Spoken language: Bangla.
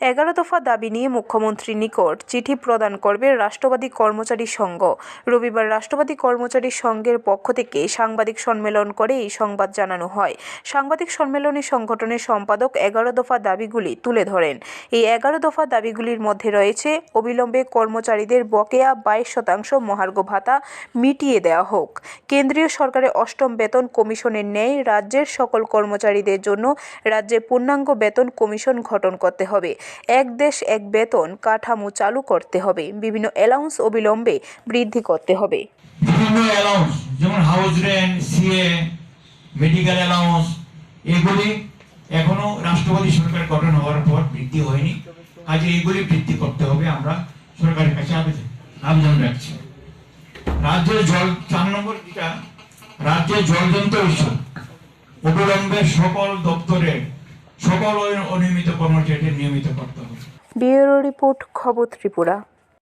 এগারো দফা দাবি নিয়ে মুখ্যমন্ত্রীর নিকট চিঠি প্রদান করবে রাষ্ট্রবাদী কর্মচারী সংঘ। রবিবার রাষ্ট্রবাদী কর্মচারী সংঘের পক্ষ থেকে সাংবাদিক সম্মেলন করে এই সংবাদ জানানো হয়। সাংবাদিক সম্মেলনে সংগঠনের সম্পাদক এগারো দফা দাবিগুলি তুলে ধরেন। এই এগারো দফা দাবিগুলির মধ্যে রয়েছে, অবিলম্বে কর্মচারীদের বকেয়া বাইশ শতাংশ মহার্ঘ ভাতা মিটিয়ে দেওয়া হোক। কেন্দ্রীয় সরকারের অষ্টম বেতন কমিশনের ন্যায় রাজ্যের সকল কর্মচারীদের জন্য রাজ্যে পূর্ণাঙ্গ বেতন কমিশন গঠন করতে হবে। এক দেশ, এক বেতন কাঠামো চালু করতে হবে। বিভিন্ন অ্যালাউন্স অবিলম্বে বৃদ্ধি করতে হবে। বিভিন্ন অ্যালাউন্স যেমন house rent C A medical allowance এগুলি এখনও রাষ্ট্রপতি সরকার গঠন হওয়ার পর বৃদ্ধি হয়নি। কাজে এগুলি বৃদ্ধি করতে হবে, আমরা সরকারের কাছে আবেদন আবেদন রাখছি। রাজ্যের জল, চার নম্বর যেটা, রাজ্যের জলযন্ত্র ইস্যু অবিলম্বে সকল দপ্তরের সকল অনিয়মিত কর্মচারীদের নিয়মিত করতে হবে। ব্যুরো রিপোর্ট খবর ত্রিপুরা।